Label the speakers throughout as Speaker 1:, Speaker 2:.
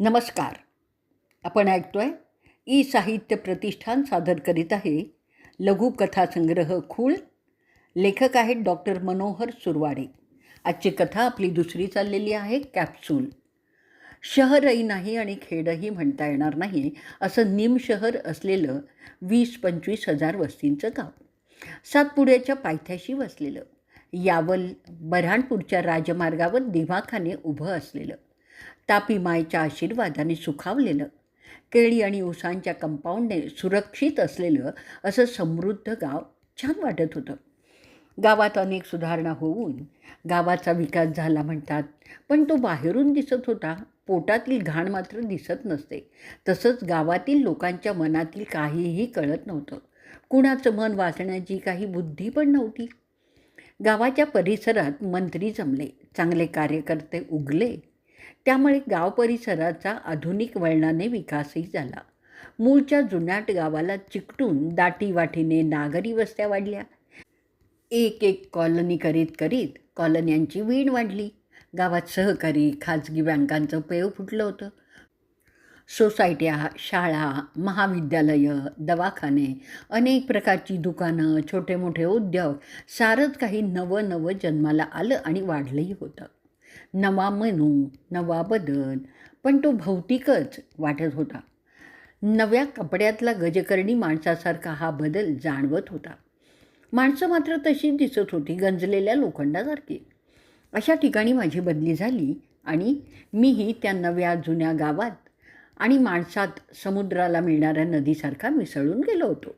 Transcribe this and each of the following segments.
Speaker 1: नमस्कार. आपण ऐकतोय ई साहित्य प्रतिष्ठान सादर करीत आहे लघुकथासंग्रह खूळ. लेखक आहेत डॉक्टर मनोहर सुरवाडे. आजची कथा आपली दुसरी चाललेली आहे कॅप्सूल. शहरही नाही आणि खेडही म्हणता येणार नाही असं निमशहर असलेलं वीस पंचवीस हजार वस्तींचं गाव. सातपुड्याच्या पायथ्याशी वसलेलं. यावल बऱ्हाणपूरच्या राजमार्गावर दिवाखाने उभं असलेलं. तापी मायच्या आशीर्वादाने सुखावलेलं केळी आणि उसांच्या कंपाऊंडने सुरक्षित असलेलं असं समृद्ध गाव छान वाटत होतं. गावात अनेक सुधारणा होऊन गावाचा विकास झाला म्हणतात पण तो बाहेरून दिसत होता. पोटातील घाण मात्र दिसत नसते. तसंच गावातील लोकांच्या मनातील काहीही कळत नव्हतं. कुणाचं मन वाचण्याची काही बुद्धी पण नव्हती. गावाच्या परिसरात मंत्री जमले चांगले कार्यकर्ते उगले त्यामुळे गाव परिसराचा आधुनिक वळणाने विकासही झाला. मूळच्या जुनाट गावाला चिकटून दाटीवाटीने नागरी वस्त्या वाढल्या. एक एक कॉलनी करीत करीत कॉलन्यांची वीण वाढली. गावात सहकारी खाजगी बँकांचं पेव फुटलं होतं. सोसायट्या शाळा महाविद्यालयं दवाखाने अनेक प्रकारची दुकानं छोटे मोठे उद्योग सारंच काही नवं नवं जन्माला आलं आणि वाढलंही होतं. नवा मनू नवा बदल पण तो भौतिकच वाटत होता. नव्या कपड्यातला गजकर्णी माणसासारखा हा बदल जाणवत होता. माणसं मात्र तशीच दिसत होती गंजलेल्या लोखंडासारखी. अशा ठिकाणी माझी बदली झाली आणि मीही त्या नव्या जुन्या गावात आणि माणसात समुद्राला मिळणाऱ्या नदीसारखा मिसळून गेलो होतो.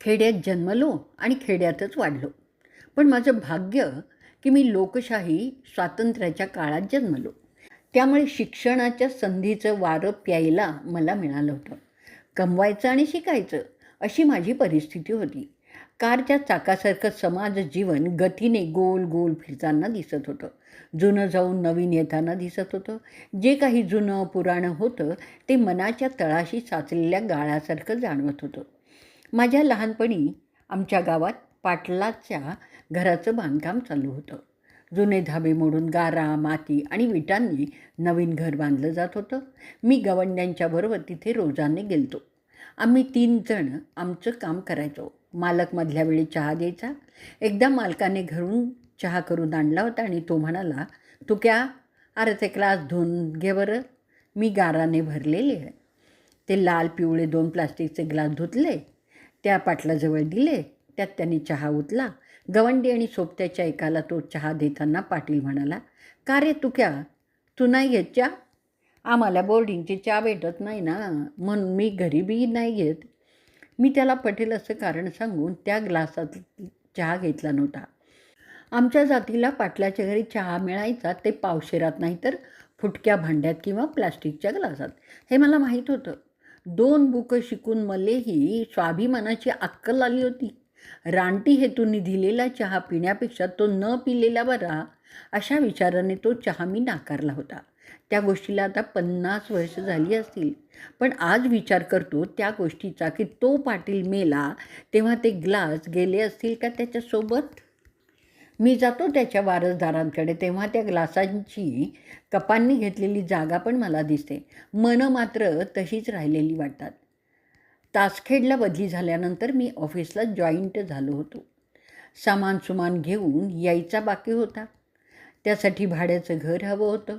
Speaker 1: खेड्यात जन्मलो आणि खेड्यातच वाढलो. पण माझं भाग्य की मी लोकशाही स्वातंत्र्याच्या काळात जन्मलो. त्यामुळे शिक्षणाच्या संधीचं वारं प्यायला मला मिळालं होतं. कमवायचं आणि शिकायचं अशी माझी परिस्थिती होती. कारच्या चाकासारखं समाज जीवन गतीने गोल गोल फिरताना दिसत होतं. जुनं जाऊन नवीन येताना दिसत होतं. जे काही जुनं पुराणं होतं ते मनाच्या तळाशी साचलेल्या गाळासारखं जाणवत होतं. माझ्या लहानपणी आमच्या गावात पाटलाच्या घराचं बांधकाम चालू होतं. जुने धाबे मोडून गारा माती आणि विटांनी नवीन घर बांधलं जात होतं. मी गवंड्यांच्याबरोबर तिथे रोजाने गेलतो. आम्ही तीन जण आमचं काम करायचो. मालक मधल्या वेळी चहा द्यायचा. एकदा मालकाने घरून चहा करून आणला होता आणि तो म्हणाला तू क्या? अरे ते क्लास धुवून घे बरं. मी गाराने भरलेले आहे. ते लाल पिवळे दोन प्लास्टिकचे ग्लास धुतले त्या पाटलाजवळ दिले. त्यात त्यांनी चहा उतला. गवंडी आणि सोबत्याच्या एकाला तो चहा देताना पाटील म्हणाला का रे तू क्या तू नाही घेत चहा? आम्हाला बोर्डिंगची चहा भेटत नाही ना म्हणून मी घरी बी नाही घेत. मी त्याला पटेल असं कारण सांगून त्या ग्लासात चहा घेतला नव्हता. आमच्या जातीला पाटलाच्या घरी चहा मिळायचा ते पावशेरात नाही तर फुटक्या भांड्यात किंवा प्लास्टिकच्या ग्लासात. हे मला माहीत होतं. दोन बुकं शिकून मलेही स्वाभिमानाची अक्कल आली होती. रानटी हेतूंनी दिलेला चहा पिण्यापेक्षा तो न पिलेला बरा अशा विचाराने तो चहा मी नाकारला होता. त्या गोष्टीला आता पन्नास वर्ष झाली असतील. पण आज विचार करतो त्या गोष्टीचा की तो पाटील मेला तेव्हा ते ग्लास गेले असतील का त्याच्यासोबत? मी जातो त्याच्या वारसदारांकडे तेव्हा त्या ग्लासांची कपांनी घेतलेली जागा पण मला दिसते. मनं मात्र तशीच राहिलेली वाटतात. तासखेडला बदली झाल्यानंतर मी ऑफिसला जॉईंट झालो होतो. सामान सुमान घेऊन यायचा बाकी होता. त्यासाठी भाड्याचं घर हवं होतं.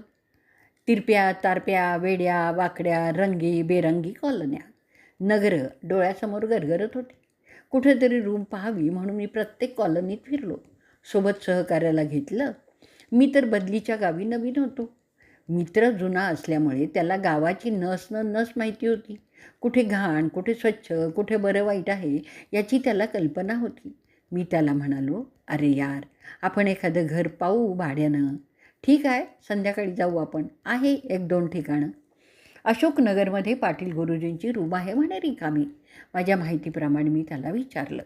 Speaker 1: तिरप्या तारप्या वेड्या वाकड्या रंगी बेरंगी कॉलन्या. नगरं डोळ्यासमोर गरगरत होती. कुठेतरी रूम पाहावी म्हणून मी प्रत्येक कॉलनीत फिरलो. सोबत सहकार्याला घेतलं. मी तर बदलीच्या गावी नवीन होतो. मित्र जुना असल्यामुळे त्याला गावाची नस न नस माहिती होती. कुठे घाण कुठे स्वच्छ कुठे बरं वाईट आहे याची त्याला कल्पना होती. मी त्याला म्हणालो अरे यार आपण एखादं घर पाहू भाड्यानं. ठीक आहे संध्याकाळी जाऊ आपण. आहे एक दोन ठिकाणं. अशोकनगरमध्ये पाटील गुरुजींची रूम आहे म्हणे रिकामी माझ्या माहितीप्रमाणे मी त्याला विचारलं.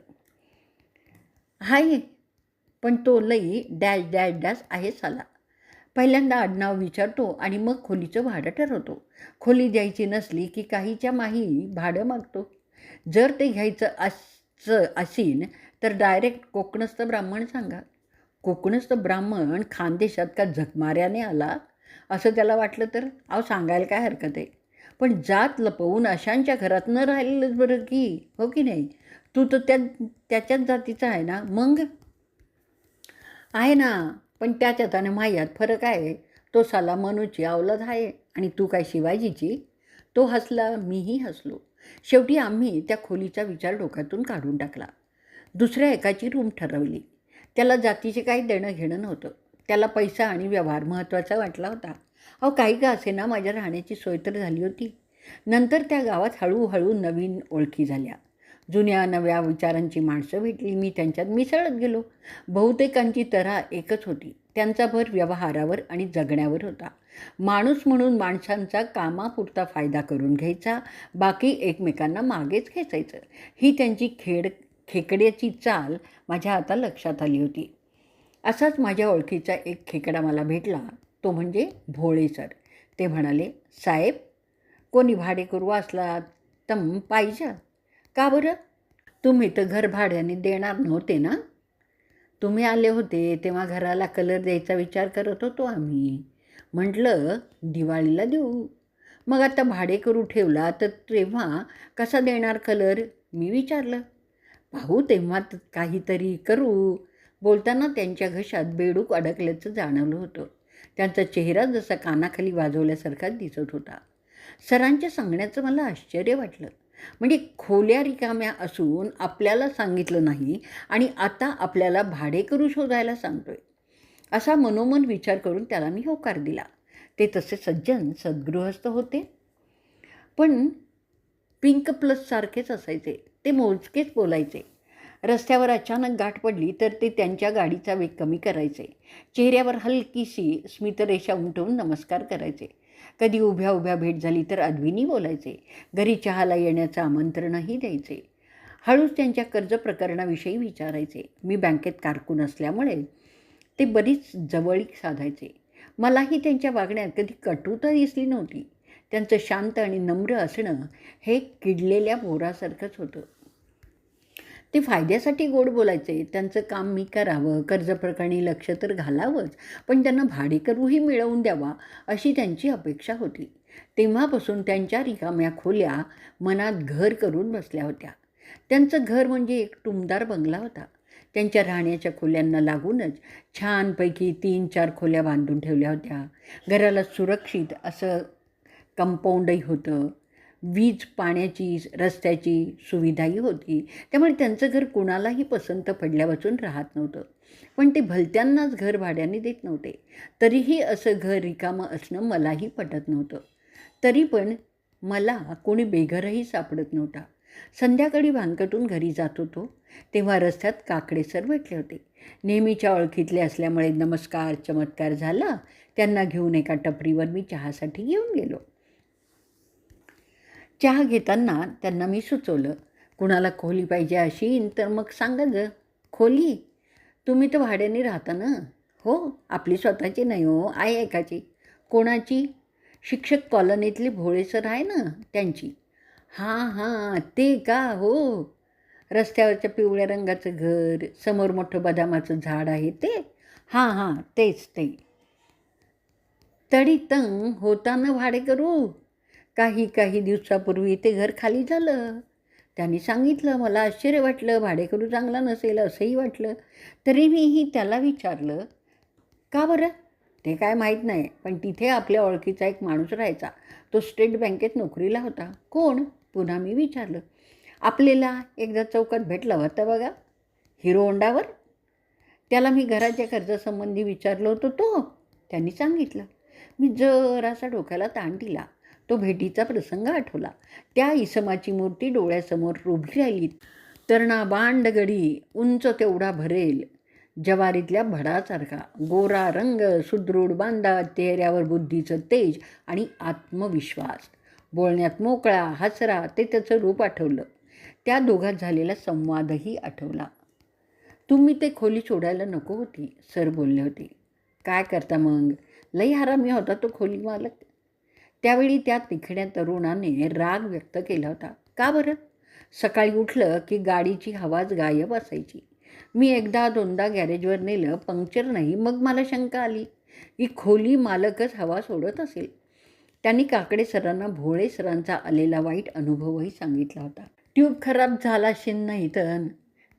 Speaker 1: हाय पण तो लई डॅश डॅश डॅश आहे साला. पहिल्यांदा आडनाव विचारतो आणि मग खोलीचं भाडं ठरवतो. खोली द्यायची नसली की काहीच्या माही भाडं मागतो. जर ते घ्यायचं अस असेल तर डायरेक्ट कोकणस्थ ब्राह्मण सांगा. कोकणस्थ ब्राह्मण खानदेशात का झकमाऱ्याने आला? असं त्याला वाटलं तर? अहो सांगायला काय हरकत आहे? पण जात लपवून अशांच्या घरात न राहिलेलंच बरं की हो की नाही? तू तर त्या त्याच्याच जातीचा आहे ना? मग? आहे ना. पण त्याच्यात आणि माह्यात फरक आहे. तो साला मनूची अवलद आहे आणि तू काय शिवाजीची? तो हसला मीही हसलो. शेवटी आम्ही त्या खोलीचा विचार डोक्यातून काढून टाकला. दुसऱ्या एकाची रूम ठरवली. त्याला जातीचे काही देणं घेणं नव्हतं. त्याला पैसा आणि व्यवहार महत्त्वाचा वाटला होता. अहो काही का असे ना माझ्या राहण्याची सोय तर झाली होती. नंतर त्या गावात हळूहळू नवीन ओळखी झाल्या. जुन्या नव्या विचारांची माणसं भेटली. मी त्यांच्यात मिसळत गेलो. बहुतेकांची तरा एकच होती. त्यांचा भर व्यवहारावर आणि जगण्यावर होता. माणूस म्हणून माणसांचा कामापुरता फायदा करून घ्यायचा बाकी एकमेकांना मागेच खेचायचं. ही त्यांची खेड खेकड्याची चाल माझ्या आता लक्षात आली होती. असाच माझ्या ओळखीचा एक खेकडा मला भेटला. तो म्हणजे भोळे सर. ते म्हणाले साहेब कोणी भाडेकरू असला तर पाहिजे. का बरं? तुम्ही तर घर भाड्याने देणार नव्हते ना? तुम्ही आले होते तेव्हा घराला कलर द्यायचा विचार करत होतो आम्ही. म्हटलं दिवाळीला देऊ. मग आता भाडेकरू ठेवला तर तेव्हा कसा देणार कलर मी विचारलं. पाहू तेव्हा काहीतरी करू. बोलताना त्यांच्या घशात बेडूक अडकल्याचं जाणवलं होतं. त्यांचा चेहरा जसा कानाखाली वाजवल्यासारखा दिसत होता. सरांच्या सांगण्याचं मला आश्चर्य वाटलं. म्हणजे खोल्या रिकाम्या असून आपल्याला सांगितलं नाही आणि आता आपल्याला भाडेकरू शोधायला सांगतोय. असा मनोमन विचार करून त्याला मी होकार दिला. ते तसे सज्जन सद्गृहस्थ होते. पण पिंक प्लस सारखेच असायचे. ते मोजकेच बोलायचे. रस्त्यावर अचानक गाठ पडली तर ते त्यांच्या गाडीचा वेग कमी करायचे. चेहऱ्यावर हलकीशी स्मितरेषा उमटवून नमस्कार करायचे. कधी उभ्या उभ्या भेट झाली तर अद्विनी बोलायचे. घरी चहाला येण्याचं आमंत्रणही द्यायचे. हळूच त्यांच्या कर्ज प्रकरणाविषयी विचारायचे. मी बँकेत कारकून असल्यामुळे ते बरीच जवळीक साधायचे. मलाही त्यांच्या वागण्यात कधी कटुता दिसली नव्हती. त्यांचं शांत आणि नम्र असणं हे किडलेल्या मोरासारखंच होतं. ते फायद्यासाठी गोड बोलायचे. त्यांचं काम मी करावं कर्जप्रकरणी लक्ष तर घालावंच पण त्यांना भाडेकरूही मिळवून द्यावा अशी त्यांची अपेक्षा होती. तेव्हापासून त्यांच्या रिकाम्या खोल्या मनात घर करून बसल्या होत्या. त्यांचं घर म्हणजे एक टुमदार बंगला होता. त्यांच्या राहण्याच्या खोल्यांना लागूनच छानपैकी तीन चार खोल्या बांधून ठेवल्या होत्या. घराला सुरक्षित असं कंपाऊंडही होतं. वीज पाण्याची रस्त्याची सुविधाही होती. त्यामुळे त्यांचं घर कुणालाही पसंत पडल्यापासून राहत नव्हतं. पण ते भलत्यांनाच घर भाड्याने देत नव्हते. तरीही असं घर रिकामं असणं मलाही पटत नव्हतं. तरी पण मला कोणी बेघरही सापडत नव्हता. संध्याकाळी भानकटून घरी जात होतो. तेव्हा रस्त्यात काकडे सर भेटले होते. नेहमीच्या ओळखीतले असल्यामुळे नमस्कार चमत्कार झाला. त्यांना घेऊन एका टपरीवर मी चहासाठी घेऊन गेलो. चहा घेताना त्यांना मी सुचवलं कुणाला खोली पाहिजे अशी तर मग सांगा ज खोली? तुम्ही तर भाड्याने राहता ना? हो आपली स्वतःची नाही हो आहे एकाची कोणाची? शिक्षक कॉलनीतली भोळे सर आहे ना त्यांची. हां हां ते का हो? रस्त्यावरच्या पिवळ्या रंगाचं घर समोर मोठं बदामाचं झाड आहे ते? हां हां तेच ते. तडी तंग होताना भाडे करू? काही काही दिवसापूर्वी ते घर खाली झालं. त्यांनी सांगितलं मला आश्चर्य वाटलं भाडेकरू चांगला नसेल असंही वाटलं. तरी मीही त्याला विचारलं का बरं? ते काय माहीत नाही पण तिथे आपल्या ओळखीचा एक माणूस राहायचा. तो स्टेट बँकेत नोकरीला होता. कोण? पुन्हा मी विचारलं. आपल्याला एकदा चौकात भेटला होता बघा. हिरो होंडावर? त्याला मी घराच्या कर्जासंबंधी विचारलं होतं तो त्यांनी सांगितलं. मी जरासा डोक्याला ताण दिला. तो भेटीचा प्रसंग आठवला. त्या इसमाची मूर्ती डोळ्यासमोर उभी आली तरणा बांडगडी उंच तेवढा भरेल. जवारीतल्या भडासारखा गोरा रंग सुदृढ बांधा चेहऱ्यावर बुद्धीचं तेज आणि आत्मविश्वास. बोलण्यात मोकळा हसरा ते त्याचं रूप आठवलं. त्या दोघात झालेला संवादही आठवला. तुम्ही ते खोली सोडायला नको होती सर बोलले होते. काय करता मग? लई हरामी होता तो खोली मालक. त्यावेळी त्या तिखड्या तरुणाने राग व्यक्त केला होता. का बरं? सकाळी उठलं की गाडीची हवाच गायब असायची. मी एकदा दोनदा गॅरेजवर नेलं पंक्चर नाही मग मला शंका आली. की खोली मालकच हवा सोडत असेल. त्यांनी काकडे सरांना भोळे सरांचा आलेला वाईट अनुभवही सांगितला होता. ट्यूब खराब झाला असेल नाही तर?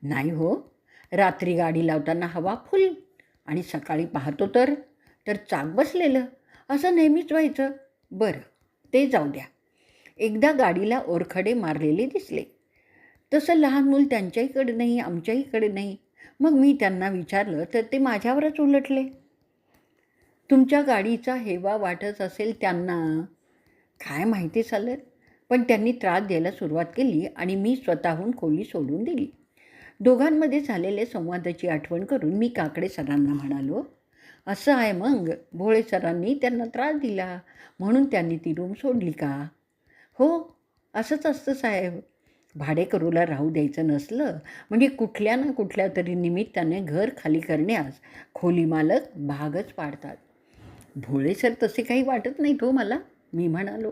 Speaker 1: नाही हो. रात्री गाडी लावताना हवा फुल आणि सकाळी पाहतो तर? तर चाक बसलेलं. असं नेहमीच व्हायचं. बरं ते जाऊ द्या. एकदा गाडीला ओरखडे मारलेले दिसले. तसं लहान मूल त्यांच्याहीकडे नाही आमच्याहीकडे नाही. मग मी त्यांना विचारलं तर ते माझ्यावरच उलटले? तुमच्या गाडीचा हेवा वाटत असेल त्यांना. काय माहिती चालत पण त्यांनी त्रास द्यायला सुरुवात केली आणि मी स्वतःहून खोली सोडून दिली. दोघांमध्ये झालेल्या संवादाची आठवण करून मी काकडे सरांना म्हणालो असं आहे मग. भोळे सरांनी त्यांना त्रास दिला. म्हणून त्यांनी ती रूम सोडली का? हो असंच असतं साहेब. भाडेकरूला राहू द्यायचं नसलं म्हणजे कुठल्या ना कुठल्या तरी निमित्ताने घर खाली करण्यास खोली मालक भागच पाडतात. भोळे सर तसे काही वाटत नाहीत हो मला. मी म्हणालो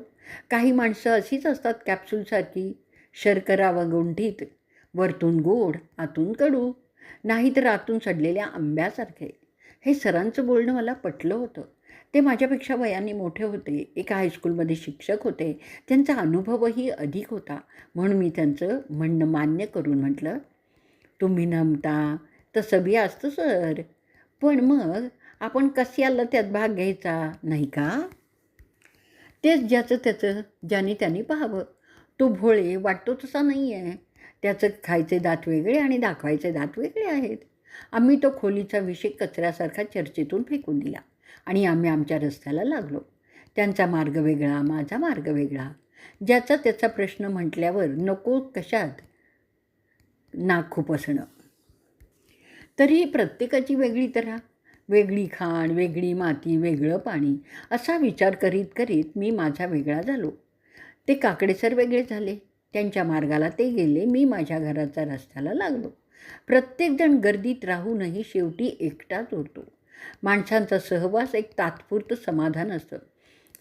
Speaker 1: काही माणसं अशीच असतात कॅप्सूलसारखी शर्करा व गुंठीत वरतून गोड आतून कडू. नाहीतर आतून सडलेल्या आंब्यासारखे. हे सरांचं बोलणं मला पटलं होतं. ते माझ्यापेक्षा वयाने मोठे होते एका हायस्कूलमध्ये शिक्षक होते. त्यांचा अनुभवही अधिक होता. म्हणून मी त्यांचं म्हणणं मान्य करून म्हटलं तुम्ही नमता. तसं बी असतं सर. पण मग आपण कशाला त्यात भाग घ्यायचा? नाही का? तेच ज्याचं त्याचं ज्याने त्याने पाहावं. तो भोळे वाटतो तसा नाही आहे त्याचं खायचे दात वेगळे आणि दाखवायचे दात वेगळे आहेत. आम्ही तो खोलीचा विषय कचऱ्यासारखा चर्चेतून फेकून दिला आणि आम्ही आमच्या रस्त्याला लागलो. त्यांचा मार्ग वेगळा माझा मार्ग वेगळा. ज्याचा त्याचा प्रश्न म्हटल्यावर नको कशात? नाक खुपसणं तरी प्रत्येकाची वेगळी तऱ्हा वेगळी खाण वेगळी माती वेगळं पाणी असा विचार करीत करीत मी माझा वेगळा झालो. ते काकडेसर वेगळे झाले. त्यांच्या मार्गाला ते गेले. मी माझ्या घराचा रस्त्याला लागलो. प्रत्येकजण गर्दीत राहूनही शेवटी एकटाच उरतो माणसांचा सहवास एक तात्पुरतं समाधान असतं.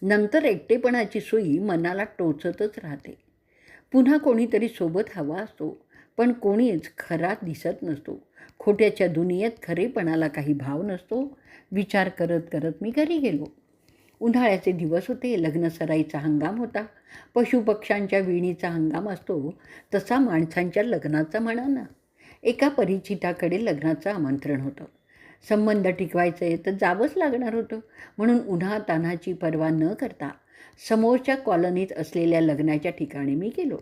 Speaker 1: नंतर एकटेपणाची सोयी मनाला टोचतच राहते. पुन्हा कोणीतरी सोबत हवा असतो पण कोणीच खरा दिसत नसतो. खोट्याच्या दुनियेत खरेपणाला काही भाव नसतो. विचार करत करत मी घरी गेलो. उन्हाळ्याचे दिवस होते लग्नसराईचा हंगाम होता. पशुपक्ष्यांच्या विणीचा हंगाम असतो तसा माणसांच्या लग्नाचा म्हणा ना एका परिचिताकडे लग्नाचं आमंत्रण होतं. संबंध टिकवायचे तर जावंच लागणार होतं. म्हणून उन्हा तान्हाची पर्वा न करता समोरच्या कॉलनीत असलेल्या लग्नाच्या ठिकाणी मी गेलो.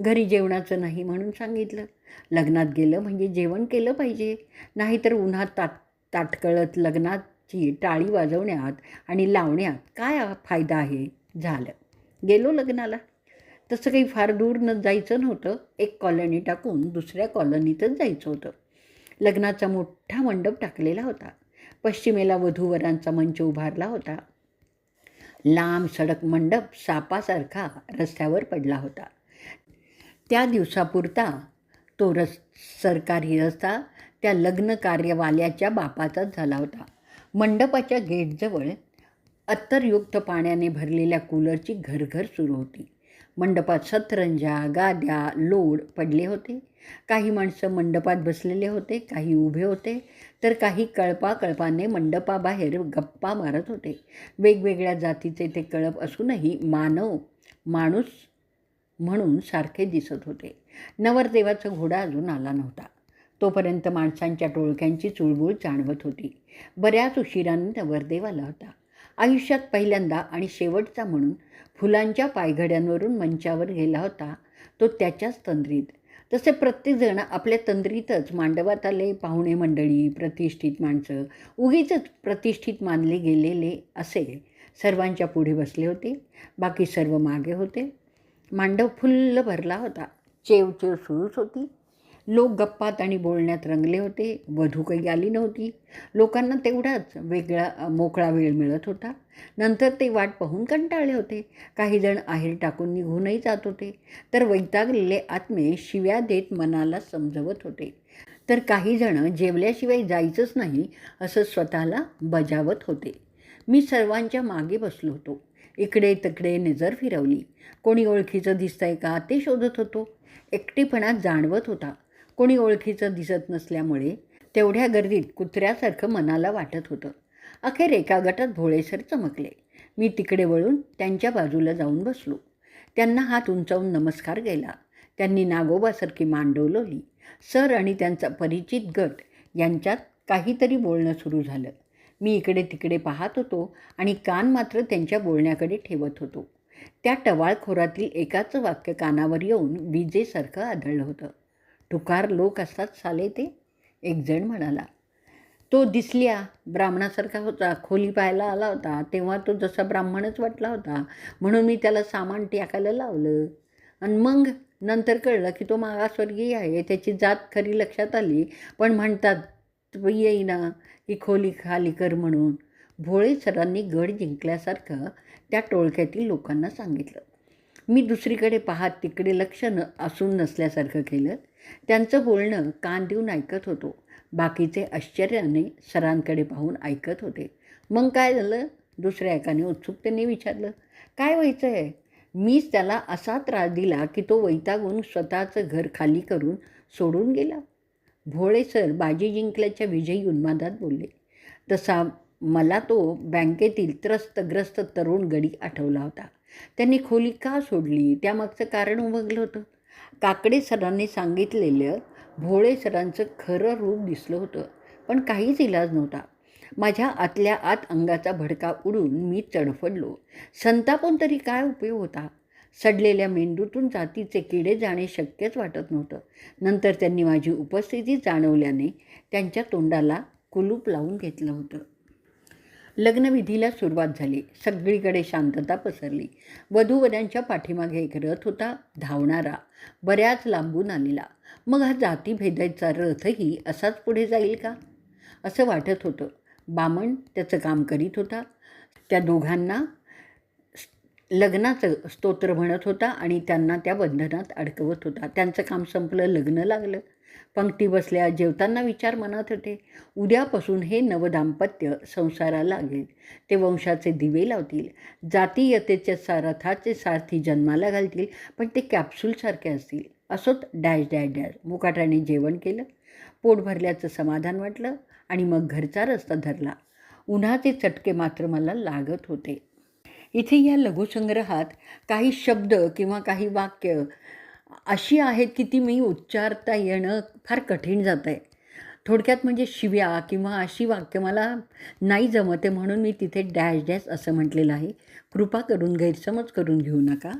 Speaker 1: घरी जेवणाचं नाही म्हणून सांगितलं. लग्नात गेलं म्हणजे जेवण केलं पाहिजे. नाहीतर उन्हात ताट ताटकळत लग्नाची टाळी वाजवण्यात आणि लावण्यात काय फायदा आहे? झालं. गेलो लग्नाला. तसं काही फार दूर न जायचं नव्हतं. एक कॉलनी टाकून दुसऱ्या कॉलनीतच जायचं होतं. लग्नाचा मोठा मंडप टाकलेला होता. पश्चिमेला वधूवरांचा मंच उभारला होता. लांब सडक मंडप सापासारखा रस्त्यावर पडला होता. त्या दिवसापुरता तो रस सरकारी रस्ता त्या लग्न कार्यवाल्याच्या बापाचाच झाला होता. मंडपाच्या गेटजवळ अत्तरयुक्त पाण्याने भरलेल्या कूलरची घरघर सुरू होती. मंडपात सतरंजा गाद्या लोड पडले होते. काही माणसं मंडपात बसलेले होते काही उभे होते तर काही कळपा कळपाने मंडपाबाहेर गप्पा मारत होते. वेगवेगळ्या जातीचे ते कळप असूनही मानव माणूस म्हणून सारखे दिसत होते. नवरदेवाचा घोडा अजून आला नव्हता. तोपर्यंत माणसांच्या टोळक्यांची चुळबुळ जाणवत होती. बऱ्याच उशिराने नवरदेव आला होता. आयुष्यात पहिल्यांदा आणि शेवटचा म्हणून फुलांच्या पायघड्यांवरून मंचावर गेला होता तो त्याच्याच तंद्रीत. तसे प्रत्येकजण आपल्या तंद्रीतच मांडवात आले पाहुणे मंडळी प्रतिष्ठित माणसं उगीच प्रतिष्ठित मानले गेलेले असे सर्वांच्या पुढे बसले होते बाकी सर्व मागे होते. मांडव फुल्ल भरला होता. चेवचेव सुरूच होती. लोक गप्पात आणि बोलण्यात रंगले होते. वधू काही आली नव्हती. लोकांना तेवढाच वेगळा मोकळा वेळ मिळत होता. नंतर ते वाट पाहून कंटाळले होते. काही जण आहेर टाकून निघूनही जात होते. तर वैतागलेले आत्मे शिव्या देत मनाला समजवत होते. तर काही जण जेवल्याशिवाय जायचंच नाही असं स्वतःला बजावत होते. मी सर्वांच्या मागे बसलो होतो. इकडे तिकडे नजर फिरवली. कोणी ओळखीचं दिसतंय का ते शोधत होतो. एकटेपणा जाणवत होता. कोणी ओळखीचं दिसत नसल्यामुळे तेवढ्या गर्दीत कुत्र्यासारखं मनाला वाटत होतं. अखेर एका गटात भोळेसर चमकले. मी तिकडे वळून त्यांच्या बाजूला जाऊन बसलो. त्यांना हात उंचावून नमस्कार केला. त्यांनी नागोबासारखी मान डोलवली सर आणि त्यांचा परिचित गट यांच्यात काहीतरी बोलणं सुरू झालं. मी इकडे तिकडे पाहत होतो आणि कान मात्र त्यांच्या बोलण्याकडे ठेवत होतो. त्या टवाळखोरातील एकाच वाक्य कानावर येऊन विजेसारखं आदळलं होतं. टुकार लोक असतात साले ते. एकजण म्हणाला तो दिसल्या ब्राह्मणासारखा होता खोली पाहायला आला होता तेव्हा तो जसा ब्राह्मणच वाटला होता म्हणून मी त्याला सामान टाकायला लावलं. आणि मग नंतर कळलं की तो मागासवर्गीय आहे त्याची जात खरी लक्षात आली पण म्हणतात येईना की खोली खाली कर म्हणून. भोळे सरांनी गड जिंकल्यासारखं त्या टोळक्यातील लोकांना सांगितलं. मी दुसरीकडे पाहत तिकडे लक्ष न असून नसल्यासारखं केलं. त्यांचं बोलणं कान देऊन ऐकत होतो. बाकीचे आश्चर्याने सरांकडे पाहून ऐकत होते. मग काय झालं? दुसऱ्या एकाने उत्सुकतेने विचारलं काय व्हायचं आहे मीच त्याला असा त्रास दिला की तो वैतागून स्वतःचं घर खाली करून सोडून गेला. भोळे सर बाजी जिंकल्याच्या विजयी उन्मादात बोलले तसा मला तो बँकेतील त्रस्तग्रस्त तरुण गडी आठवला होता. त्यांनी खोली का सोडली? त्यामागचं कारण उमगलं होतं. काकडे सरांनी सांगितलेलं भोळे सरांचं खरं रूप दिसलं होतं पण काहीच इलाज नव्हता. माझ्या आतल्या आत अंगाचा भडका उडून मी चडफडलो संतापून तरी काय उपयोग होता? सडलेल्या मेंदूतून जातीचे किडे जाणे शक्यच वाटत नव्हतं. नंतर त्यांनी माझी उपस्थिती जाणवल्याने त्यांच्या तोंडाला कुलूप लावून घेतलं होतं. लग्नविधीला सुरुवात झाली. सगळीकडे शांतता पसरली. वधूवरांच्या पाठीमागे एक रथ होता धावणारा. बऱ्याच लांबून आलेला. मग हा जातीभेदाचा रथही असाच पुढे जाईल का? असं वाटत होतं. बामण त्याचं काम करीत होता. त्या दोघांना लग्नाचं स्तोत्र म्हणत होता आणि त्यांना त्या बंधनात अडकवत होता. त्यांचं काम संपलं लग्न लागलं. पंक्ती बसल्या जेवताना विचार मनात होते उद्यापासून हे नवदाम्पत्य संसाराला लागेल. ते वंशाचे दिवे लावतील. जातीयतेच्या सारथाचे सारथी जन्माला घालतील. पण ते कॅप्सूलसारखे असतील. असोत डॅश डॅश डॅश. मुकाट्याने जेवण केलं. पोट भरल्याचं समाधान वाटलं आणि मग घरचा रस्ता धरला. उन्हाचे चटके मात्र मला लागत होते. इथे या लघुसंग्रहात काही शब्द किंवा काही वाक्य अशी आहेत की ती मी उच्चारता येणं फार कठीण जातं आहे थोडक्यात म्हणजे शिव्या किंवा अशी वाक्य मला नाही जमते म्हणून मी तिथे डॅश डॅश असं म्हटलेलं आहे. कृपा करून गैरसमज करून घेऊ नका.